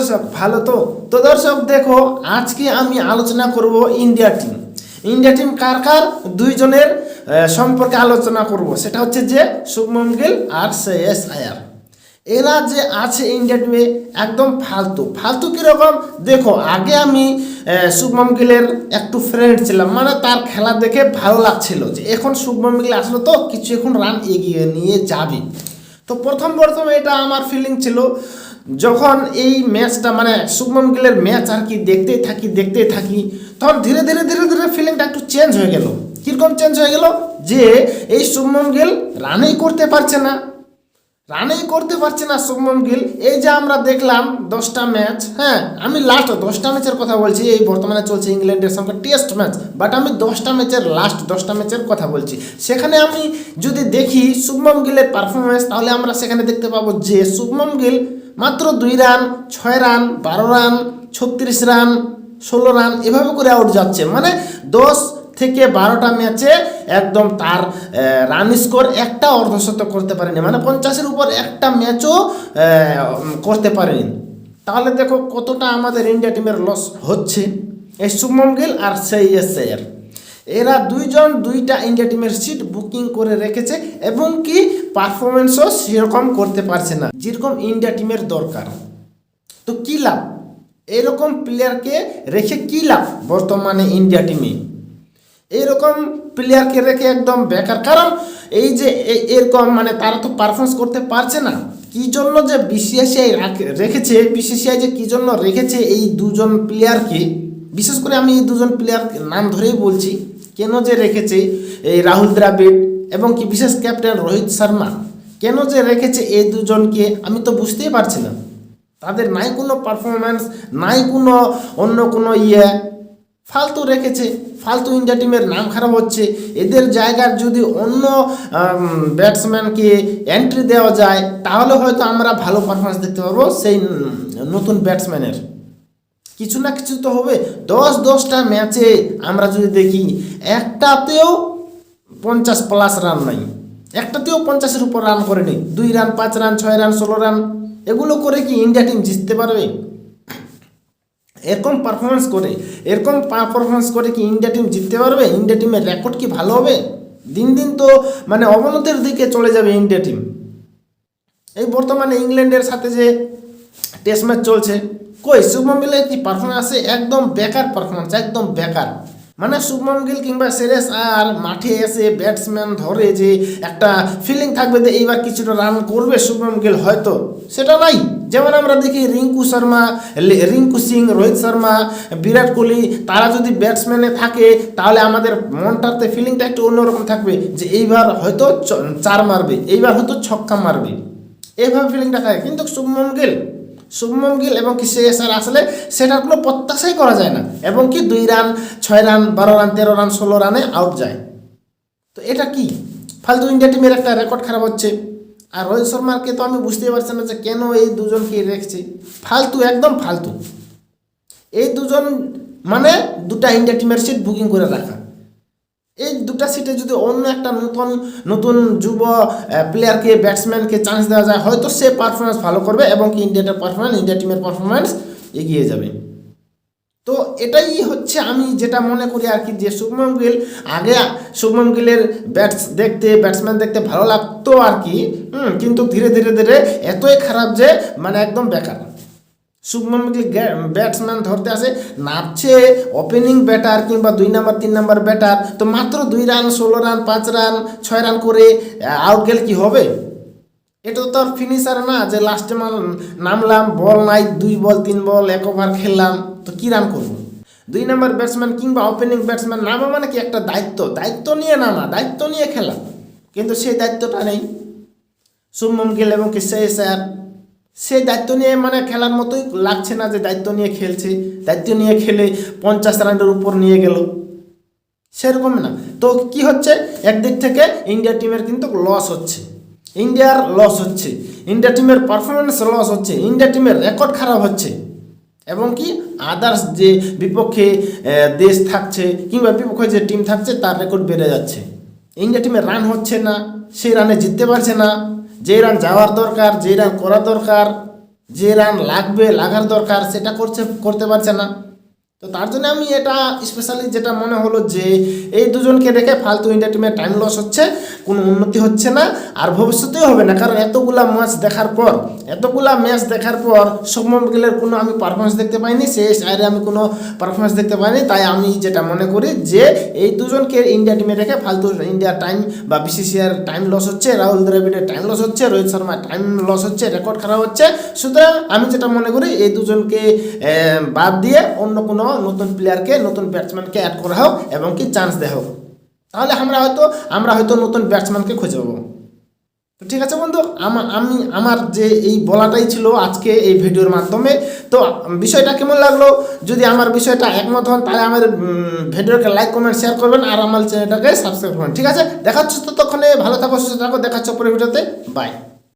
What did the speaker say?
দর্শক ভালো তো? তো দর্শক দেখো আজকে আমি আলোচনা করব ইন্ডিয়া টিম। ইন্ডিয়া টিম কার কার? দুইজনের সম্পর্কে আলোচনা করব। সেটা হচ্ছে যে শুভমন গিল আর শ্রেয়স আয়ার। এরা যে আছে ইন্ডিয়া টিমে একদম ফালতু। ফালতু কীরকম? দেখো আগে আমি আহ, শুভমন গিলের একটু ফ্রেন্ড ছিলাম। মানে তার খেলা দেখে ভালো লাগছিল যে এখন শুভমন গিল আসলে তো কিছু এখন রান এগিয়ে নিয়ে যাবে। তো প্রথম প্রথম এটা আমার ফিলিং ছিল। যখন এই ম্যাচটা মানে শুভমন গিলের ম্যাচ আর কি দেখতেই থাকি দেখতেই থাকি, তখন ধীরে ধীরে ধীরে ধীরে ফিলিংটা একটু চেঞ্জ হয়ে গেল। কীরকম চেঞ্জ হয়ে গেল? যে এই শুভমন গিল রানেই করতে পারছে না। রানেই করতে পারছে না শুভমন গিল। এই যে আমরা দেখলাম দশটা ম্যাচ হ্যাঁ আমি লাস্ট দশটা ম্যাচের কথা বলছি, এই বর্তমানে চলছে ইংল্যান্ডের সঙ্গে টেস্ট ম্যাচ বাট আমি দশটা ম্যাচের লাস্ট দশটা ম্যাচের কথা বলছি। সেখানে আমি যদি দেখি শুভমন গিলের পারফরমেন্স তাহলে আমরা সেখানে দেখতে পাবো যে শুভমন গিল মাত্র দুই রান, ছয় রান, বারো রান, ছত্রিশ রান, ষোলো রান, এভাবে করে আউট যাচ্ছে। মানে দশ থেকে বারোটা ম্যাচে একদম তার রান স্কোর একটা অর্ধশত করতে পারেনি। মানে পঞ্চাশের উপর একটা ম্যাচও করতে পারেনি। তাহলে দেখো কতটা আমাদের ইন্ডিয়া টিমের লস হচ্ছে। এই শুভমন গিল আর সেই এর এরা দুইজন দুইটা ইন্ডিয়া টিমের সিট বুকিং করে রেখেছে এবং কি পারফরমেন্সও সেরকম করতে পারছে না। যেরকম ইন্ডিয়া টিমের দরকার। তো কী লাভ? এরকম প্লেয়ারকে রেখে কী লাভ বর্তমানে ইন্ডিয়া টিমে এইরকম প্লেয়ারকে রেখে একদম বেকার। কারণ এই যে এরকম মানে তারা তো পারফরমেন্স করতে পারছে না। কি জন্য যে বিসিসিআই রেখেছে? বিসিসিআই যে কি জন্য রেখেছে এই দুজন প্লেয়ারকে বিশেষ করে আমি এই দুজন প্লেয়ার নাম ধরেই বলছি, কেন যে রেখেছে এই রাহুল দ্রাবিড় এবং কি বিশেষ ক্যাপ্টেন রোহিত শর্মা? কেন যে রেখেছে এই দুজনকে আমি তো বুঝতেই পারছি না। তাদের নাই কোনো পারফরমেন্স নাই কোনো অন্য কোনো ইয়ে। ফালতু রেখেছে, ফালতু ইন্ডিয়া টিমের নাম খারাপ হচ্ছে। এদের জায়গার যদি অন্য ব্যাটসম্যানকে এন্ট্রি দেওয়া যায়, তাহলে হয়তো আমরা ভালো পারফরমেন্স দেখতে পারব সেই নতুন ব্যাটসম্যানের কিছু না কিছু তো হবে। দশ দশটা ম্যাচে আমরা যদি দেখি, একটাতেও পঞ্চাশ প্লাস রান নাই। একটাতেও পঞ্চাশের উপর রান করেনি দুই রান পাঁচ রান ছয় রান ষোলো রান এগুলো করে কি ইন্ডিয়া টিম জিততে পারবে? এরকম পারফরমেন্স করে, এরকম পারফরমেন্স করে কি ইন্ডিয়া টিম জিততে পারবে? ইন্ডিয়া টিমের রেকর্ড কি ভালো হবে? দিন দিন তো মানে অবনতির দিকে চলে যাবে ইন্ডিয়া টিম এই বর্তমানে ইংল্যান্ডের সাথে যে টেস্ট ম্যাচ চলছে, কই শুভমন কি পারফরমেন্স আছে? একদম বেকার পারফরমেন্স একদম বেকার। মানে শুভমন গিল কিংবা সেরেস আর মাঠে এসে ব্যাটসম্যান ধরে যে একটা ফিলিং থাকবে যে এইবার কিছুটা রান করবে শুভমন গিল হয়তো। সেটা নাই। যেমন আমরা দেখি রিঙ্কু শর্মা রিঙ্কু সিং, রোহিত শর্মা, বিরাট কোহলি, তারা যদি ব্যাটসম্যানে থাকে, তাহলে আমাদের মনটাতে ফিলিংটা একটু অন্যরকম থাকবে যে এইবার হয়তো চার মারবে, এইবার হয়তো ছক্কা মারবে। এইভাবে ফিলিংটা থাকে। কিন্তু শুভমন গিল শুভমন গিল এবং কি আর আসলে সেটার কোনো প্রত্যাশাই করা যায় না। এবং কি দুই রান, ছয় রান, বারো রান, তেরো রান, ষোলো রানে আউট যায়। তো এটা কি? ফালতু ইন্ডিয়া টিমের একটা রেকর্ড খারাপ হচ্ছে। আর রোহিত শর্মাকে তো আমি বুঝতেই পারছি না যে কেন এই দুজনকে রেখেছে। ফালতু, একদম ফালতু। এই দুজন মানে দুটা ইন্ডিয়া টিমের সিট বুকিং করে রাখা। দুটা সিটে যদি অন্য একটা নতুন নতুন যুব প্লেয়ারকে ব্যাটসম্যানকে চান্স দেওয়া যায়, হয়তো সে পারফরমেন্স ভালো করবে এবং কি ইন্ডিয়াটার পারফরমেন্স ইন্ডিয়া টিমের পারফরমেন্স এগিয়ে যাবে। তো এটাই হচ্ছে আমি যেটা মনে করি আর কি, যে শুভমন গিল, আগে শুভমন গিলের ব্যাটস দেখতে ব্যাটসম্যান দেখতে ভালো লাগতো আর কি কিন্তু ধীরে ধীরে ধীরে এতই খারাপ যে মানে একদম বেকার। শুভমন গিল ব্যাটসম্যান ধরতে আসে? নামছে ওপেনিং ব্যাটার কিংবা দুই নাম্বার তিন নাম্বার ব্যাটার তো মাত্র দুই রান ষোলো রান পাঁচ রান ছয় রান করে আউট গেলে কি হবে? এটা তো আর ফিনিশার না, যে লাস্টে মাল নামলাম বল নাই, দুই বল তিন বল এক ওভার খেললাম, তো কী রান করব? দুই নাম্বার ব্যাটসম্যান কিংবা ওপেনিং ব্যাটসম্যান নামা মানে কি একটা দায়িত্ব? দায়িত্ব নিয়ে নামা, দায়িত্ব নিয়ে খেলা। কিন্তু সেই দায়িত্বটা নেই। শুভমন গিল এবং কি সেই স্যার সেই দায়িত্ব নিয়ে মানে খেলার মতোই লাগছে না যে দায়িত্ব নিয়ে খেলছে। দায়িত্ব নিয়ে খেলে পঞ্চাশ রানের উপর নিয়ে গেল। সেরকম না। তো কি হচ্ছে? একদিক থেকে ইন্ডিয়া টিমের কিন্তু লস হচ্ছে। ইন্ডিয়ার লস হচ্ছে। ইন্ডিয়া টিমের পারফরমেন্স লস হচ্ছে। ইন্ডিয়া টিমের রেকর্ড খারাপ হচ্ছে। এবং কি? আদার্স যে বিপক্ষে দেশ থাকছে কিংবা বিপক্ষে যে টিম থাকছে, তার রেকর্ড বেড়ে যাচ্ছে। ইন্ডিয়া টিমের রান হচ্ছে না। সেই রানে জিততে পারছে না। যে রান যাওয়ার দরকার যে রান করা দরকার যে রান লাগবে, লাগার দরকার, সেটা করছে, করতে পারছে না। তো তার জন্য আমি এটা স্পেশালি যেটা মনে হলো যে এই দুজনকে রেখে ফালতু ইন্ডিয়া টিমের টাইম লস হচ্ছে, কোনো উন্নতি হচ্ছে না, আর ভবিষ্যতেও হবে না। কারণ এতগুলা ম্যাচ দেখার পর, এতগুলা ম্যাচ দেখার পর শুভমন গিলের কোনো আমি পারফরমেন্স দেখতে পাইনি শেষ আরে আমি কোনো পারফরমেন্স দেখতে পাইনি। তাই আমি যেটা মনে করি যে এই দুজনকে ইন্ডিয়া টিমে রেখে ফালতু ইন্ডিয়া টাইম বা বিসিসিআর টাইম লস হচ্ছে রাহুল দ্রাবিড়ের টাইম লস হচ্ছে রোহিত শর্মার টাইম লস হচ্ছে রেকর্ড খারাপ হচ্ছে। সুতরাং আমি যেটা মনে করি, এই দুজনকে বাদ দিয়ে অন্য কোনো নতুন প্লেয়ারকে নতুন ব্যাটসম্যানকে অ্যাড করা হোক এবং কি চান্স দেওয়া হোক। তাহলে আমরা হয়তো আমরা হয়তো নতুন ব্যাটসম্যানকে খুঁজে পাবো। তো ঠিক আছে বন্ধু, আমি আমার যে এই বলাটাই ছিল আজকে এই ভিডিওর মাধ্যমে। তো বিষয়টা কেমন লাগল? যদি আমার বিষয়টা একমত হন, তাহলে আমার ভিডিওকে লাইক কমেন্ট শেয়ার করবেন আর আমার চ্যানেলটাকে সাবস্ক্রাইব করবেন। ঠিক আছে? দেখাচ্ছ তো তখন ভালো থাকো, সুস্থ থাকো, দেখাচ্ছ পরে ভিডিওতে। বাই